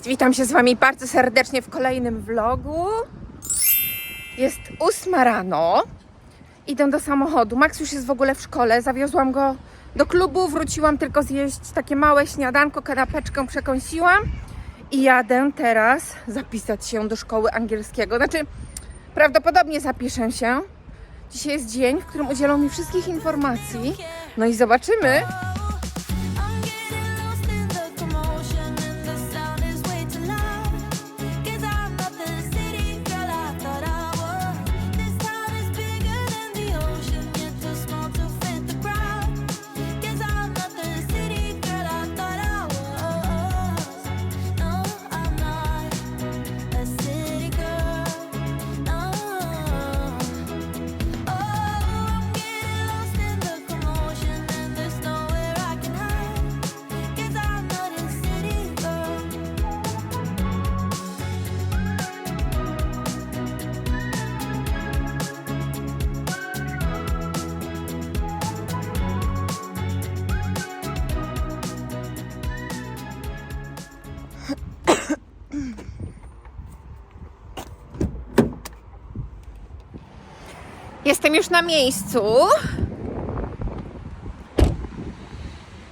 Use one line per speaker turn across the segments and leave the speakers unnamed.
Cześć, witam się z Wami bardzo serdecznie w kolejnym vlogu. Jest ósma rano. Idę do samochodu. Max już jest w ogóle w szkole. Zawiozłam go do klubu. Wróciłam tylko zjeść takie małe śniadanko, kanapeczkę przekąsiłam. I jadę teraz zapisać się do szkoły angielskiego. Znaczy, prawdopodobnie zapiszę się. Dzisiaj jest dzień, w którym udzielą mi wszystkich informacji. No i zobaczymy, Jestem już na miejscu.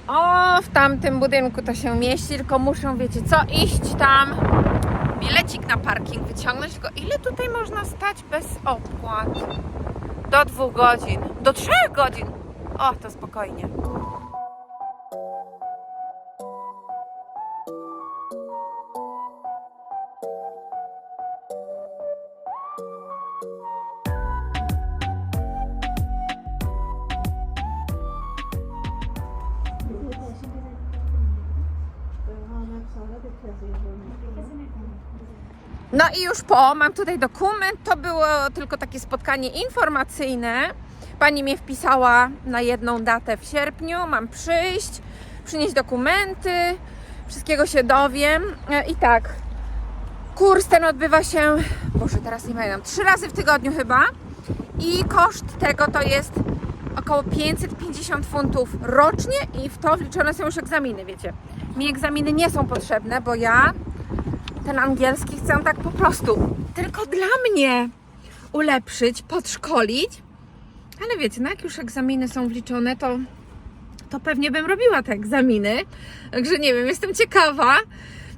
O, w tamtym budynku to się mieści, tylko muszę, wiecie co, iść tam, bilecik na parking wyciągnąć, tylko ile tutaj można stać bez opłat? Do dwóch godzin, do trzech godzin. O, to spokojnie. Już po, mam tutaj dokument. To było tylko takie spotkanie informacyjne. Pani mnie wpisała na jedną datę w sierpniu. Mam przyjść, przynieść dokumenty, wszystkiego się dowiem. E, I tak, kurs ten odbywa się, Boże, teraz nie pamiętam, trzy razy w tygodniu chyba. I koszt tego to jest około 550 funtów rocznie i w to wliczone są już egzaminy, wiecie. Mi egzaminy nie są potrzebne, bo ja ten angielski chcę tak po prostu tylko dla mnie ulepszyć, podszkolić. Ale wiecie, no jak już egzaminy są wliczone, to, to pewnie bym robiła te egzaminy. Także nie wiem, jestem ciekawa.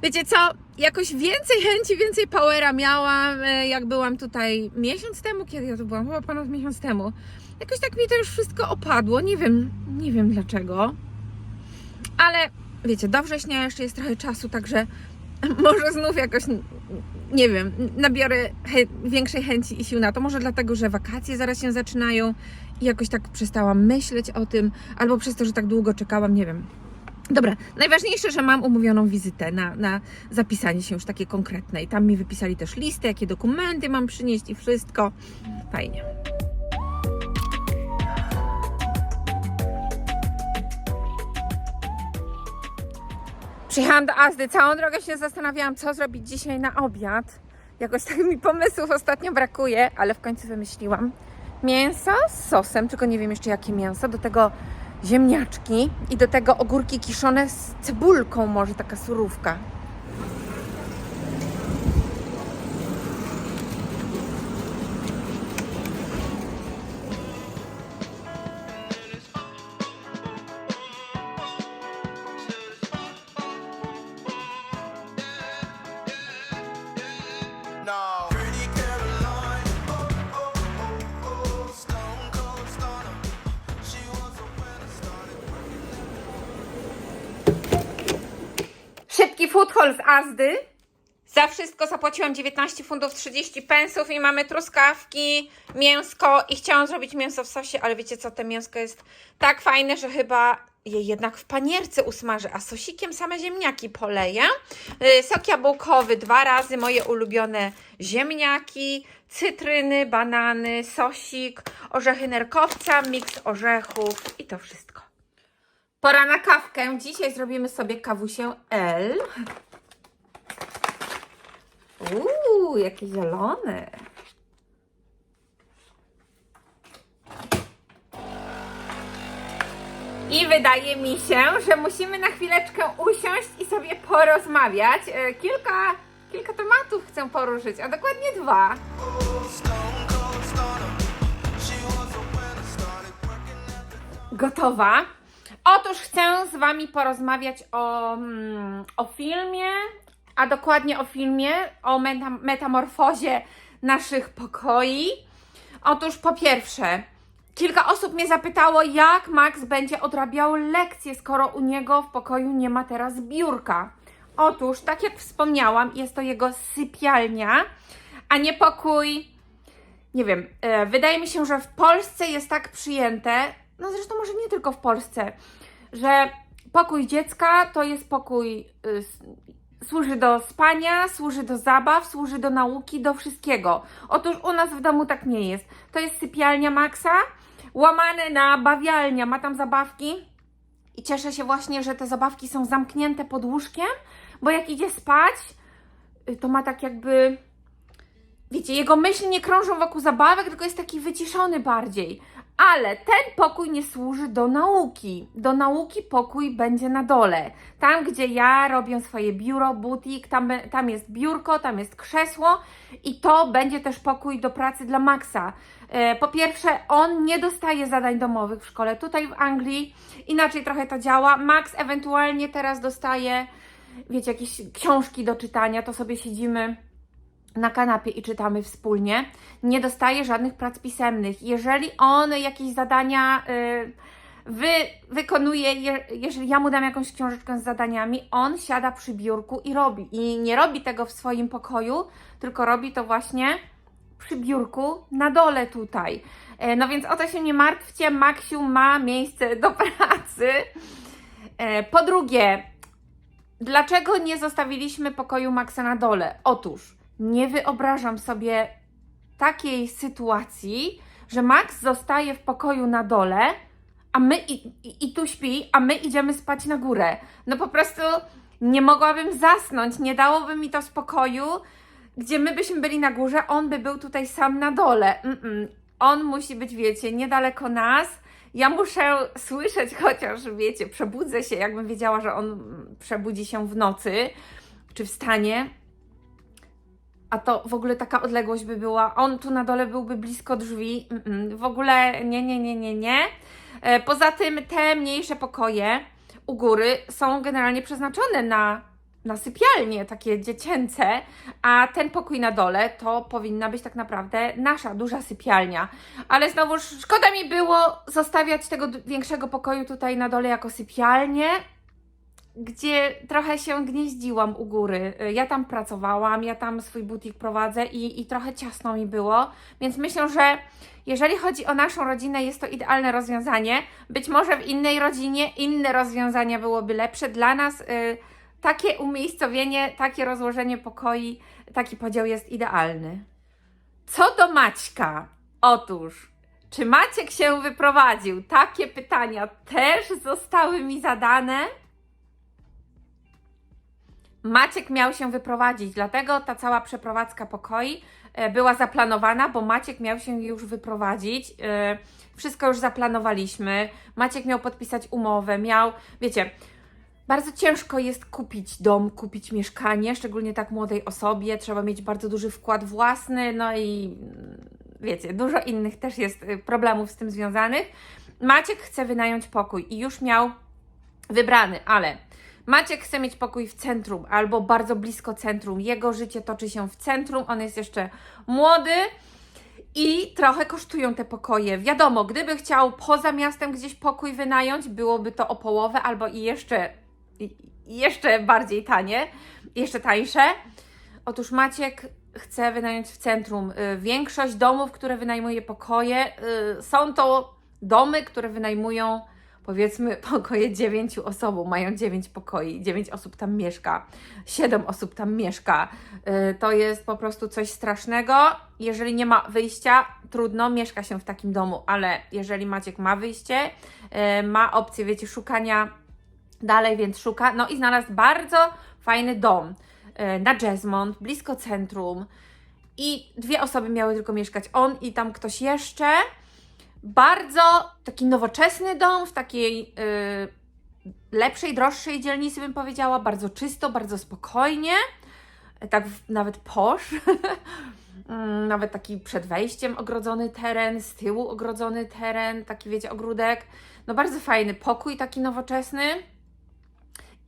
Wiecie co, jakoś więcej chęci, więcej powera miałam, e, jak byłam tutaj miesiąc temu, kiedy ja tu byłam, chyba ponad miesiąc temu. Jakoś tak mi to już wszystko opadło, nie wiem, nie wiem dlaczego. Ale wiecie, do września jeszcze jest trochę czasu, także może znów jakoś, nie wiem, nabiorę większej chęci i sił na to. Może dlatego, że wakacje zaraz się zaczynają i jakoś tak przestałam myśleć o tym, albo przez to, że tak długo czekałam, nie wiem. Dobra, najważniejsze, że mam umówioną wizytę na, na zapisanie się już takie konkretne. I tam mi wypisali też listę, jakie dokumenty mam przynieść i wszystko. Fajnie. Przyjechałam do Azdy, całą drogę się zastanawiałam, co zrobić dzisiaj na obiad. Jakoś tak mi pomysłów ostatnio brakuje, ale w końcu wymyśliłam. Mięso z sosem, tylko nie wiem jeszcze jakie mięso, do tego ziemniaczki i do tego ogórki kiszone z cebulką, może taka surówka. Haul z Azdy. Za wszystko zapłaciłam 19 funtów 30 pensów i mamy truskawki, mięsko i chciałam zrobić mięso w sosie, ale wiecie co, to mięsko jest tak fajne, że chyba je jednak w panierce usmażę, a sosikiem same ziemniaki poleję. Yy, Sok jabłkowy dwa razy, moje ulubione ziemniaki, cytryny, banany, sosik, orzechy nerkowca, miks orzechów i to wszystko. Pora na kawkę. Dzisiaj zrobimy sobie kawusię L. Uuu, jakie zielone. I wydaje mi się, że musimy na chwileczkę usiąść i sobie porozmawiać. E, Kilka, kilka tematów chcę poruszyć, a dokładnie dwa. Gotowa? Otóż chcę z Wami porozmawiać o, mm, o filmie, a dokładnie o filmie, o meta, metamorfozie naszych pokoi. Otóż po pierwsze, kilka osób mnie zapytało, jak Max będzie odrabiał lekcje, skoro u niego w pokoju nie ma teraz biurka. Otóż, tak jak wspomniałam, jest to jego sypialnia, a nie pokój nie wiem, e, wydaje mi się, że w Polsce jest tak przyjęte, no zresztą może nie tylko w Polsce, że pokój dziecka to jest pokój, y, służy do spania, służy do zabaw, służy do nauki, do wszystkiego. Otóż u nas w domu tak nie jest. To jest sypialnia Maxa, łamane na bawialnia, ma tam zabawki i cieszę się właśnie, że te zabawki są zamknięte pod łóżkiem, bo jak idzie spać, y, to ma tak jakby wiecie, jego myśli nie krążą wokół zabawek, tylko jest taki wyciszony bardziej. Ale ten pokój nie służy do nauki. Do nauki pokój będzie na dole. Tam, gdzie ja robię swoje biuro, butik, tam, tam jest biurko, tam jest krzesło i to będzie też pokój do pracy dla Maxa. E, Po pierwsze, on nie dostaje zadań domowych w szkole. Tutaj w Anglii inaczej trochę to działa. Max ewentualnie teraz dostaje, wiecie, jakieś książki do czytania, to sobie siedzimy na kanapie i czytamy wspólnie, nie dostaje żadnych prac pisemnych. Jeżeli on jakieś zadania y, wy, wykonuje, je, jeżeli ja mu dam jakąś książeczkę z zadaniami, on siada przy biurku i robi. I nie robi tego w swoim pokoju, tylko robi to właśnie przy biurku na dole tutaj. E, No więc o to się nie martwcie, Maksiu ma miejsce do pracy. E, Po drugie, Dlaczego nie zostawiliśmy pokoju Maxa na dole? Otóż nie wyobrażam sobie takiej sytuacji, że Max zostaje w pokoju na dole, a my i, i, i tu śpi, a my idziemy spać na górę. No po prostu nie mogłabym zasnąć, nie dałoby mi to spokoju, gdzie my byśmy byli na górze, on by był tutaj sam na dole. Mm-mm. On musi być, wiecie, niedaleko nas. Ja muszę słyszeć chociaż, wiecie, przebudzę się, jakbym wiedziała, że on mm, przebudzi się w nocy, czy wstanie. A to w ogóle taka odległość by była. On tu na dole byłby blisko drzwi. Mm-mm. W ogóle nie, nie, nie, nie, nie. E, Poza tym te mniejsze pokoje u góry są generalnie przeznaczone na, na sypialnie, takie dziecięce, a ten pokój na dole to powinna być tak naprawdę nasza duża sypialnia. Ale znowuż szkoda mi było zostawiać tego większego pokoju tutaj na dole jako sypialnię, gdzie trochę się gnieździłam u góry. Y, Ja tam pracowałam, ja tam swój butik prowadzę i, i trochę ciasno mi było, więc myślę, że jeżeli chodzi o naszą rodzinę, jest to idealne rozwiązanie. Być może w innej rodzinie inne rozwiązania byłoby lepsze. Dla nas y, takie umiejscowienie, takie rozłożenie pokoi, taki podział jest idealny. Co do Maćka, otóż, czy Maciek się wyprowadził? Takie pytania też zostały mi zadane. Maciek miał się wyprowadzić, dlatego ta cała przeprowadzka pokoi e, była zaplanowana, bo Maciek miał się już wyprowadzić. e, Wszystko już zaplanowaliśmy. Maciek miał podpisać umowę, miał, wiecie, bardzo ciężko jest kupić dom, kupić mieszkanie, szczególnie tak młodej osobie. Trzeba mieć bardzo duży wkład własny, no i mm, wiecie, dużo innych też jest y, problemów z tym związanych. Maciek chce wynająć pokój i już miał wybrany, ale Maciek chce mieć pokój w centrum albo bardzo blisko centrum. Jego życie toczy się w centrum, on jest jeszcze młody i trochę kosztują te pokoje. Wiadomo, gdyby chciał poza miastem gdzieś pokój wynająć, byłoby to o połowę albo i jeszcze, i jeszcze bardziej tanie, jeszcze tańsze. Otóż Maciek chce wynająć w centrum. Y, Większość domów, które wynajmuje pokoje, y, są to domy, które wynajmują powiedzmy pokoje dziewięciu osobom, mają dziewięć pokoi, dziewięć osób tam mieszka, siedem osób tam mieszka. Y, To jest po prostu coś strasznego. Jeżeli nie ma wyjścia, trudno, mieszka się w takim domu, ale jeżeli Maciek ma wyjście, y, ma opcję, wiecie, szukania dalej, więc szuka. No i znalazł bardzo fajny dom y, na Jasmond, blisko centrum. I dwie osoby miały tylko mieszkać. On i tam ktoś jeszcze. Bardzo taki nowoczesny dom w takiej y, lepszej, droższej dzielnicy bym powiedziała, bardzo czysto, bardzo spokojnie, tak nawet posz. Mm, nawet taki przed wejściem ogrodzony teren, z tyłu ogrodzony teren, taki wiecie, ogródek. No bardzo fajny pokój, taki nowoczesny.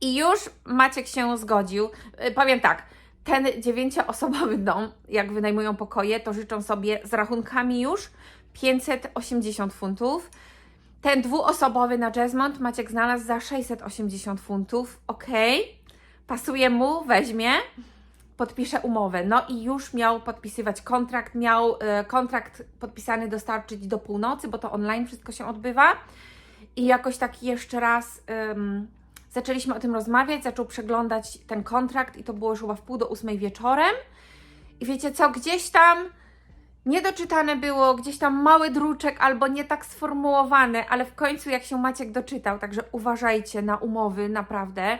I już Maciek się zgodził. Y, Powiem tak, ten dziewięcioosobowy dom, jak wynajmują pokoje, to życzą sobie z rachunkami już 580 funtów. Ten dwuosobowy na Jazzmont Maciek znalazł za 680 funtów. Ok, pasuje mu, weźmie, podpisze umowę. No i już miał podpisywać kontrakt, miał e, kontrakt podpisany dostarczyć do północy, bo to online wszystko się odbywa. I jakoś tak jeszcze raz ym, zaczęliśmy o tym rozmawiać, zaczął przeglądać ten kontrakt i to było już chyba w pół do ósmej wieczorem. I wiecie co, gdzieś tam niedoczytane było, gdzieś tam mały druczek albo nie tak sformułowane, ale w końcu jak się Maciek doczytał, także uważajcie na umowy, naprawdę.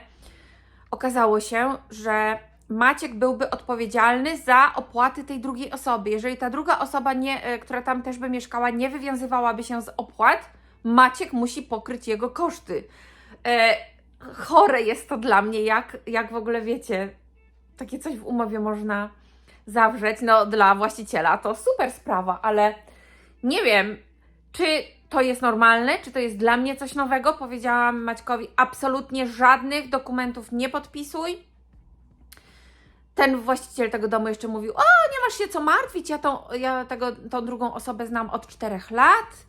Okazało się, że Maciek byłby odpowiedzialny za opłaty tej drugiej osoby. Jeżeli ta druga osoba, nie, e, która tam też by mieszkała, nie wywiązywałaby się z opłat, Maciek musi pokryć jego koszty. E, chore jest to dla mnie, jak, jak w ogóle wiecie, takie coś w umowie można zawrzeć. No, dla właściciela to super sprawa, ale nie wiem, czy to jest normalne, czy to jest dla mnie coś nowego. Powiedziałam Maćkowi, absolutnie żadnych dokumentów nie podpisuj. Ten właściciel tego domu jeszcze mówił: O, nie masz się co martwić, ja, tą, ja tego, tą drugą osobę znam od czterech lat.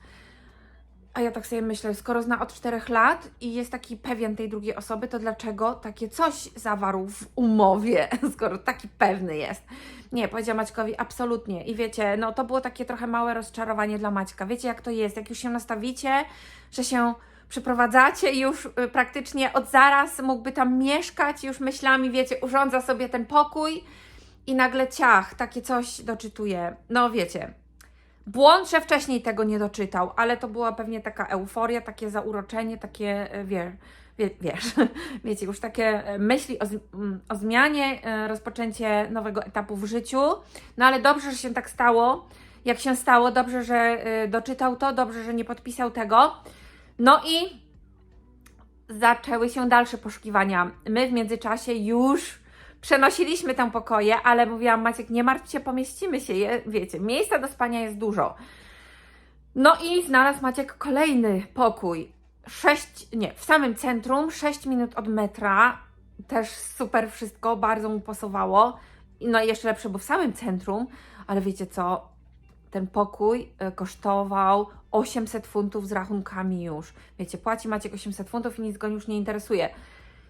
A ja tak sobie myślę, skoro zna od czterech lat i jest taki pewien tej drugiej osoby, to dlaczego takie coś zawarł w umowie, skoro taki pewny jest? Nie, powiedział Maćkowi absolutnie. I wiecie, no to było takie trochę małe rozczarowanie dla Maćka. Wiecie, jak to jest? Jak już się nastawicie, że się przeprowadzacie i już y, praktycznie od zaraz mógłby tam mieszkać, już myślami, wiecie, urządza sobie ten pokój i nagle ciach, takie coś doczytuje. No wiecie, Błąd, że wcześniej tego nie doczytał, ale to była pewnie taka euforia, takie zauroczenie, takie, e, wie, wie, wiesz, wiecie, już takie e, myśli o, mm, o zmianie, e, rozpoczęcie nowego etapu w życiu. No ale dobrze, że się tak stało, jak się stało, dobrze, że doczytał to, dobrze, że nie podpisał tego. No i zaczęły się dalsze poszukiwania. My w międzyczasie już przenosiliśmy tam pokoje, ale mówiłam, Maciek, nie martw się, pomieścimy się, je, wiecie, miejsca do spania jest dużo. No i znalazł Maciek kolejny pokój. Sześć, nie, w samym centrum, 6 minut od metra. Też super wszystko, bardzo mu pasowało. No i jeszcze lepsze, bo w samym centrum, ale wiecie co? Ten pokój e, kosztował 800 funtów z rachunkami już. Wiecie, płaci Maciek 800 funtów i nic go już nie interesuje.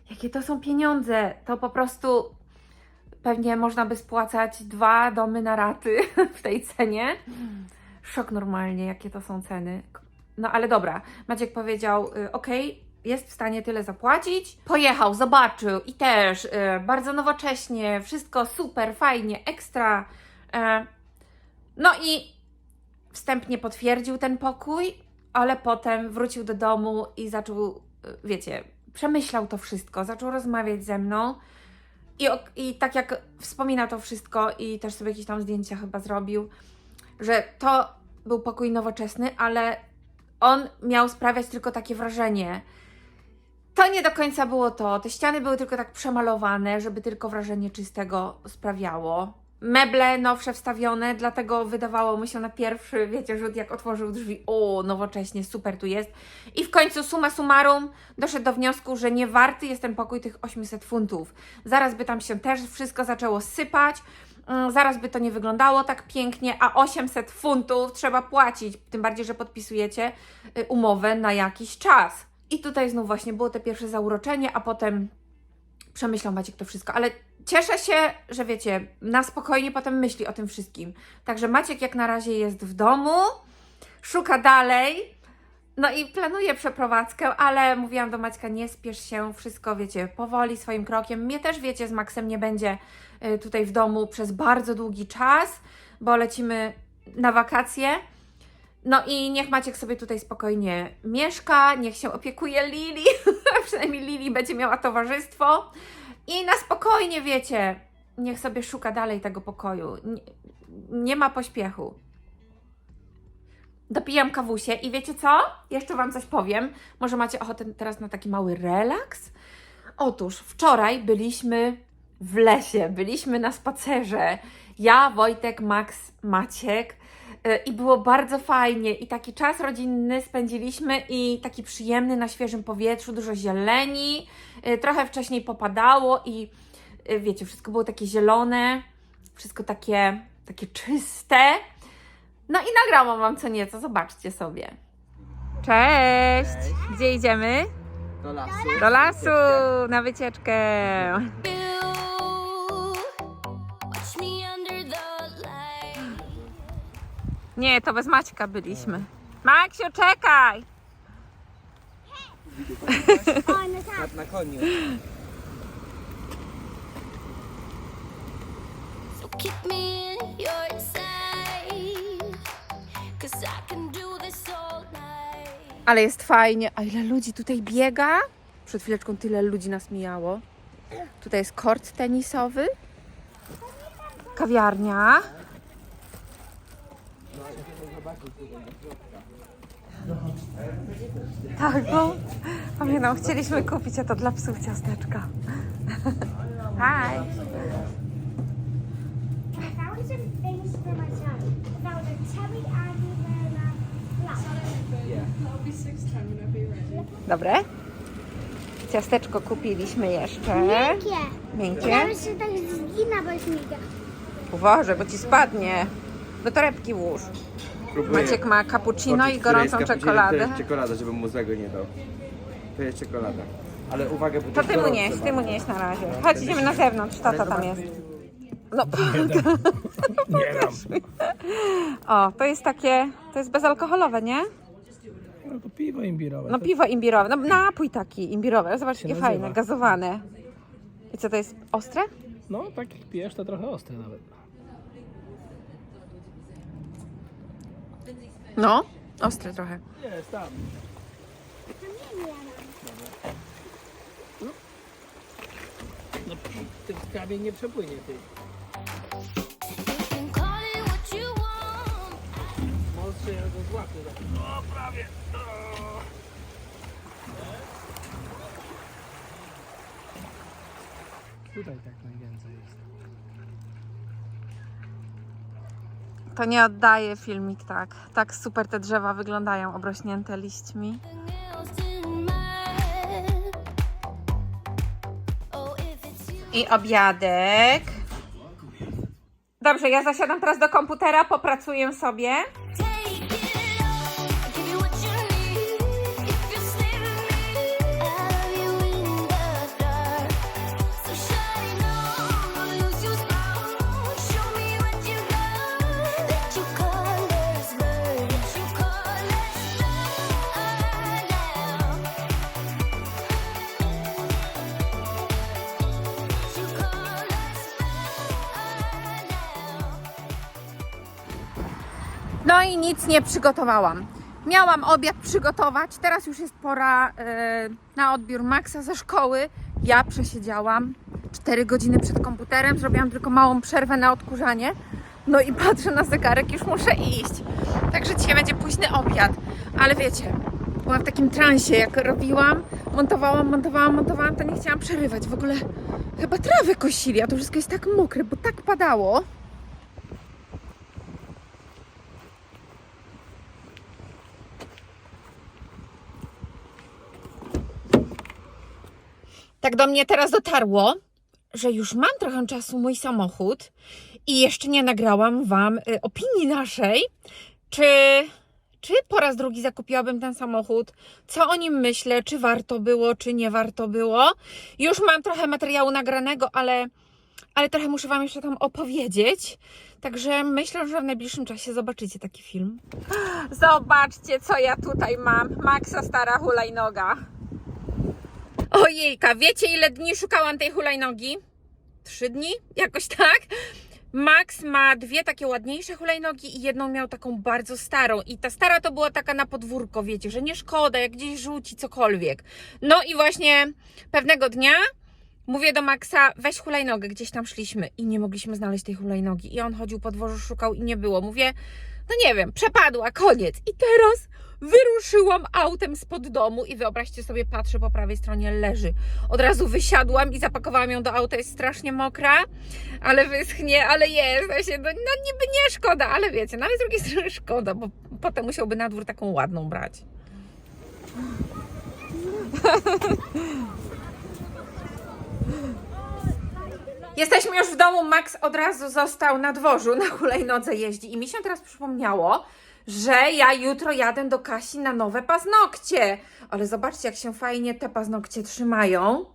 Jakie to są pieniądze? To po prostu pewnie można by spłacać dwa domy na raty w tej cenie. Szok normalnie, jakie to są ceny. No ale dobra, Maciek powiedział, y, ok, jest w stanie tyle zapłacić. Pojechał, zobaczył i też y, bardzo nowocześnie, wszystko super, fajnie, ekstra. E, no i wstępnie potwierdził ten pokój, ale potem wrócił do domu i zaczął, y, wiecie, przemyślał to wszystko, zaczął rozmawiać ze mną. I, I tak jak wspomina to wszystko i też sobie jakieś tam zdjęcia chyba zrobił, że to był pokój nowoczesny, ale on miał sprawiać tylko takie wrażenie. To nie do końca było to. Te ściany były tylko tak przemalowane, żeby tylko wrażenie czystego sprawiało. Meble nowsze wstawione, dlatego wydawało mu się na pierwszy, wiecie, rzut jak otworzył drzwi, o, nowocześnie, super tu jest. I w końcu summa summarum doszedł do wniosku, że nie warty jest ten pokój tych 800 funtów. Zaraz by tam się też wszystko zaczęło sypać, mm, zaraz by to nie wyglądało tak pięknie, a 800 funtów trzeba płacić, tym bardziej, że podpisujecie y, umowę na jakiś czas. I tutaj znów właśnie było te pierwsze zauroczenie, a potem przemyślał Maciek to wszystko, ale cieszę się, że wiecie, na spokojnie potem myśli o tym wszystkim. Także Maciek jak na razie jest w domu, szuka dalej, no i planuje przeprowadzkę, ale mówiłam do Maćka, nie spiesz się, wszystko wiecie, powoli, swoim krokiem. Mnie też wiecie, z Maxem nie będzie y, tutaj w domu przez bardzo długi czas, bo lecimy na wakacje. No i niech Maciek sobie tutaj spokojnie mieszka, niech się opiekuje Lili, przynajmniej Lili będzie miała towarzystwo i na spokojnie, wiecie, niech sobie szuka dalej tego pokoju. Nie, nie ma pośpiechu. dopijam kawusie i wiecie co? Jeszcze Wam coś powiem. Może macie ochotę teraz na taki mały relaks? Otóż wczoraj byliśmy w lesie, byliśmy na spacerze. Ja, Wojtek, Max, Maciek. Y, I było bardzo fajnie i taki czas rodzinny spędziliśmy i taki przyjemny na świeżym powietrzu, dużo zieleni, y, trochę wcześniej popadało i y, wiecie, wszystko było takie zielone, wszystko takie, takie czyste. No i nagrałam Wam co nieco, zobaczcie sobie. Cześć! Gdzie idziemy?
Do lasu.
Do lasu, na wycieczkę. Nie, to bez Maćka byliśmy. Maksiu, czekaj!
Na, na koniu.
So keep me in your sight. Cause I can do this all night.
Ale jest fajnie. A ile ludzi tutaj biega? Przed chwileczką tyle ludzi nas mijało. Tutaj jest kort tenisowy. Kawiarnia. Tak, bo pamiętam, chcieliśmy kupić, a to dla psów ciasteczka. Hi. Dobre? Ciasteczko kupiliśmy jeszcze.
Miękkie.
Miękkie.
Już się tak zgina, bo jest miękkie.
Uważaj, bo ci spadnie. Do torebki włóż.
Próbuję.
Maciek ma cappuccino
Poczuć,
i gorącą
cappuccino,
czekoladę.
która jest czekolada, żebym mu złego nie dał. To jest czekolada. Ale uwaga, bo
To
jest
ty mu
gorące
nieś, ty
bardzo.
mu nieś na razie. Chodź, idziemy na zewnątrz, tata tam jest. No, o, to jest takie, to jest bezalkoholowe, nie?
No to piwo imbirowe.
No
to
piwo imbirowe, no napój taki imbirowy. Zobacz, jakie
nazywa.
fajne, gazowane. I co, to jest ostre?
No, tak jak pijesz, to trochę ostre nawet.
No, ostre trochę.
Jest, tam. No, tym kamień nie przepłynie, ty.
You can call it what you want.
Mocno ja go złapię. O, prawie. Tutaj tak najwięcej jest.
To nie oddaje filmik tak. Tak super te drzewa wyglądają, obrośnięte liśćmi. I obiadek. Dobrze, ja zasiadam teraz do komputera, popracuję sobie. Nic nie przygotowałam. Miałam obiad przygotować, teraz już jest pora e, na odbiór Maxa ze szkoły. Ja przesiedziałam 4 godziny przed komputerem, zrobiłam tylko małą przerwę na odkurzanie. No i patrzę na zegarek, już muszę iść. Także dzisiaj będzie późny obiad. Ale wiecie, byłam w takim transie, jak robiłam, montowałam, montowałam, montowałam, to nie chciałam przerywać. W ogóle chyba trawę kosili, a to wszystko jest tak mokre, bo tak padało. Tak do mnie teraz dotarło, że już mam trochę czasu mój samochód i jeszcze nie nagrałam Wam y, opinii naszej, czy, czy po raz drugi zakupiłabym ten samochód, co o nim myślę, czy warto było, czy nie warto było. Już mam trochę materiału nagranego, ale, ale trochę muszę Wam jeszcze tam opowiedzieć. Także myślę, że w najbliższym czasie zobaczycie taki film. Zobaczcie, co ja tutaj mam. Maxa stara hulajnoga. Ojejka, wiecie ile dni szukałam tej hulajnogi? Trzy dni? Jakoś tak? Max ma dwie takie ładniejsze hulajnogi i jedną miał taką bardzo starą. I ta stara to była taka na podwórko, wiecie, że nie szkoda, jak gdzieś rzuci cokolwiek. No i właśnie pewnego dnia mówię do Maxa, weź hulajnogę, gdzieś tam szliśmy i nie mogliśmy znaleźć tej hulajnogi. I on chodził po dworzu, szukał i nie było. Mówię, no nie wiem, przepadła, koniec. I teraz wyruszyłam autem spod domu i wyobraźcie sobie, patrzę po prawej stronie, leży. Od razu wysiadłam i zapakowałam ją do auta, jest strasznie mokra, ale wyschnie, ale jest. No, no niby nie szkoda, ale wiecie, no ale z drugiej strony szkoda, bo potem musiałby na dwór taką ładną brać. Jesteśmy już w domu, Max od razu został na dworzu, na hulajnodze jeździ i mi się teraz przypomniało, że ja jutro jadę do Kasi na nowe paznokcie. Ale zobaczcie, jak się fajnie te paznokcie trzymają.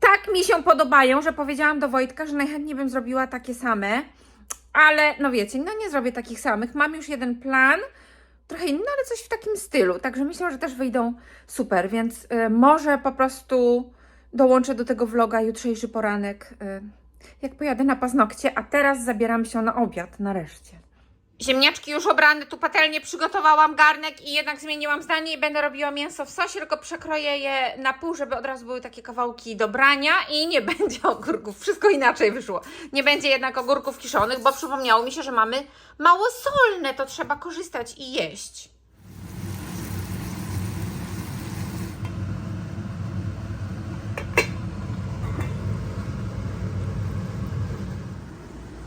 Tak mi się podobają, że powiedziałam do Wojtka, że najchętniej bym zrobiła takie same. Ale no wiecie, no nie zrobię takich samych. Mam już jeden plan, trochę inny, ale coś w takim stylu. Także myślę, że też wyjdą super, więc y, może po prostu dołączę do tego vloga jutrzejszy poranek, y, jak pojadę na paznokcie, a teraz zabieram się na obiad, nareszcie. Ziemniaczki już obrane, tu patelnię przygotowałam, garnek i jednak zmieniłam zdanie i będę robiła mięso w sosie, tylko przekroję je na pół, żeby od razu były takie kawałki do brania i nie będzie ogórków. Wszystko inaczej wyszło. Nie będzie jednak ogórków kiszonych, bo przypomniało mi się, że mamy mało solne, to trzeba korzystać i jeść.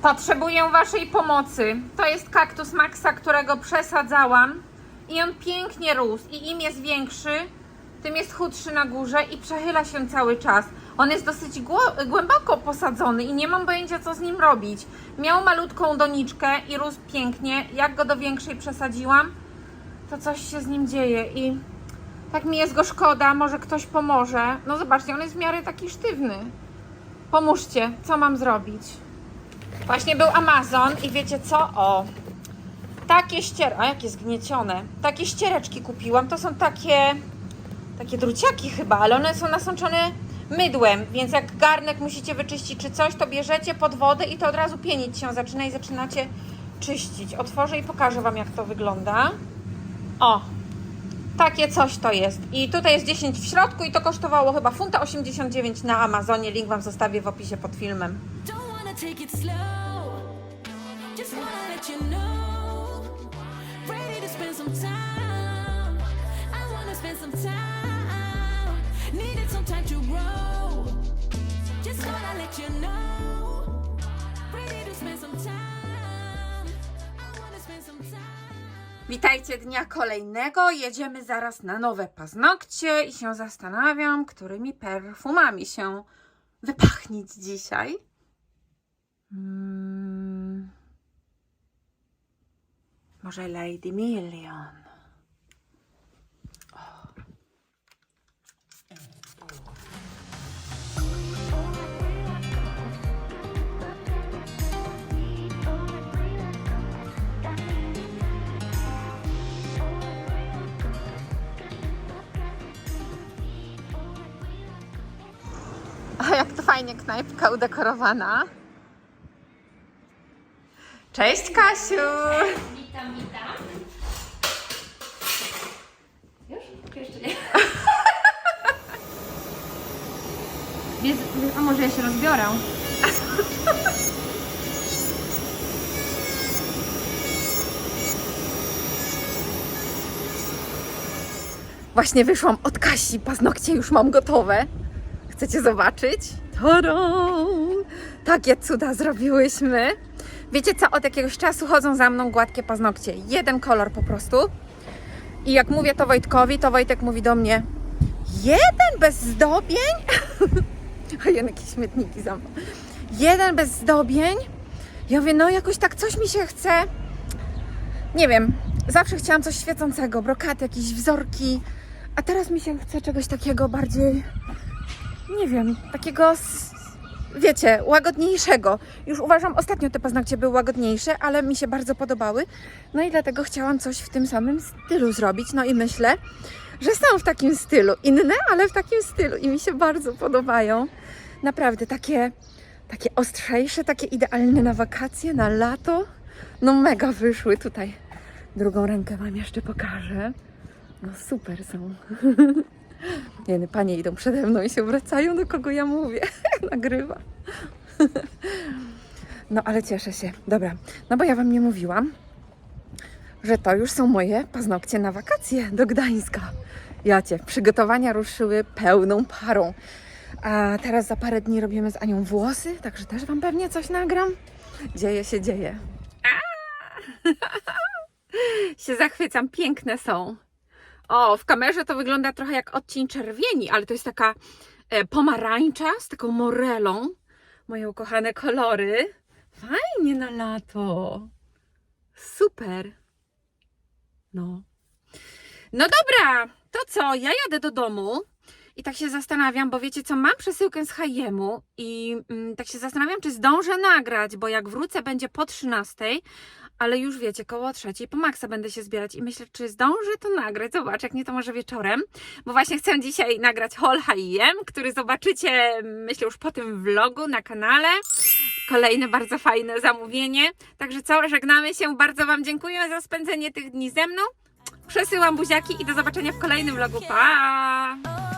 Potrzebuję Waszej pomocy. To jest kaktus Maxa, którego przesadzałam i on pięknie rósł i im jest większy, tym jest chudszy na górze i przechyla się cały czas. On jest dosyć głęboko posadzony i nie mam pojęcia co z nim robić. Miał malutką doniczkę i rósł pięknie. Jak go do większej przesadziłam, to coś się z nim dzieje i tak mi jest go szkoda, może ktoś pomoże. No zobaczcie, on jest w miarę taki sztywny. Pomóżcie, co mam zrobić? Właśnie był Amazon i wiecie co? O, takie ścier... A jakie zgniecione. Takie ściereczki kupiłam. To są takie... Takie druciaki chyba, ale one są nasączone mydłem, więc jak garnek musicie wyczyścić czy coś, to bierzecie pod wodę i to od razu pienić się zaczyna i zaczynacie czyścić. Otworzę i pokażę Wam jak to wygląda. O, takie coś to jest. I tutaj jest 10 w środku i to kosztowało chyba funta 89 na Amazonie. Link Wam zostawię w opisie pod filmem.
Take it slow. Just wanna let you know. Ready to spend some time. I wanna spend some time. Needed some time to grow. Just wanna let you know.
Witajcie dnia kolejnego. Jedziemy zaraz na nowe paznokcie i się zastanawiam, którymi perfumami się wypachnić dzisiaj. Mm. Może Lady Million. Jak to fajnie knajpka udekorowana. Cześć Kasiu!
Witam, witam. Już? Czy Jeszcze nie. A może ja się rozbiorę?
Właśnie wyszłam od Kasi, paznokcie już mam gotowe. Chcecie zobaczyć? Tada! Takie cuda zrobiłyśmy. Wiecie co, od jakiegoś czasu chodzą za mną gładkie paznokcie. Jeden kolor po prostu. I jak mówię to Wojtkowi, to Wojtek mówi do mnie jeden bez zdobień? A ja jakieś śmietniki za mną. Jeden bez zdobień? Ja mówię, no jakoś tak coś mi się chce. Nie wiem, zawsze chciałam coś świecącego, brokaty, jakieś wzorki, a teraz mi się chce czegoś takiego bardziej, nie wiem, takiego, wiecie, łagodniejszego. Już uważam, ostatnio te paznokcie były łagodniejsze, ale mi się bardzo podobały. No i dlatego chciałam coś w tym samym stylu zrobić. No i myślę, że są w takim stylu. Inne, ale w takim stylu i mi się bardzo podobają. Naprawdę, takie, takie ostrzejsze, takie idealne na wakacje, na lato. No mega wyszły tutaj. Drugą rękę Wam jeszcze pokażę. No super są. Nie, panie idą przede mną i się wracają, do kogo ja mówię. Nagrywa. No ale cieszę się. Dobra, no bo ja Wam nie mówiłam, że to już są moje paznokcie na wakacje do Gdańska. Jacie, przygotowania ruszyły pełną parą. A teraz za parę dni robimy z Anią włosy, także też Wam pewnie coś nagram. Dzieje się, dzieje. się zachwycam, piękne są. O, w kamerze to wygląda trochę jak odcień czerwieni, ale to jest taka e, pomarańcza z taką morelą. Moje ukochane kolory. Fajnie na lato. Super. No. No dobra, to co? Ja jadę do domu i tak się zastanawiam, bo wiecie co, mam przesyłkę z H&M-u i mm, tak się zastanawiam, czy zdążę nagrać, bo jak wrócę będzie po 13, ale już wiecie, koło trzeciej po maksa będę się zbierać i myślę, czy zdążę to nagrać. Zobacz, jak nie to może wieczorem, bo właśnie chcę dzisiaj nagrać haul H&M, który zobaczycie, myślę, już po tym vlogu na kanale. Kolejne bardzo fajne zamówienie. Także co, żegnamy się. Bardzo Wam dziękuję za spędzenie tych dni ze mną. Przesyłam buziaki i do zobaczenia w kolejnym vlogu. Pa!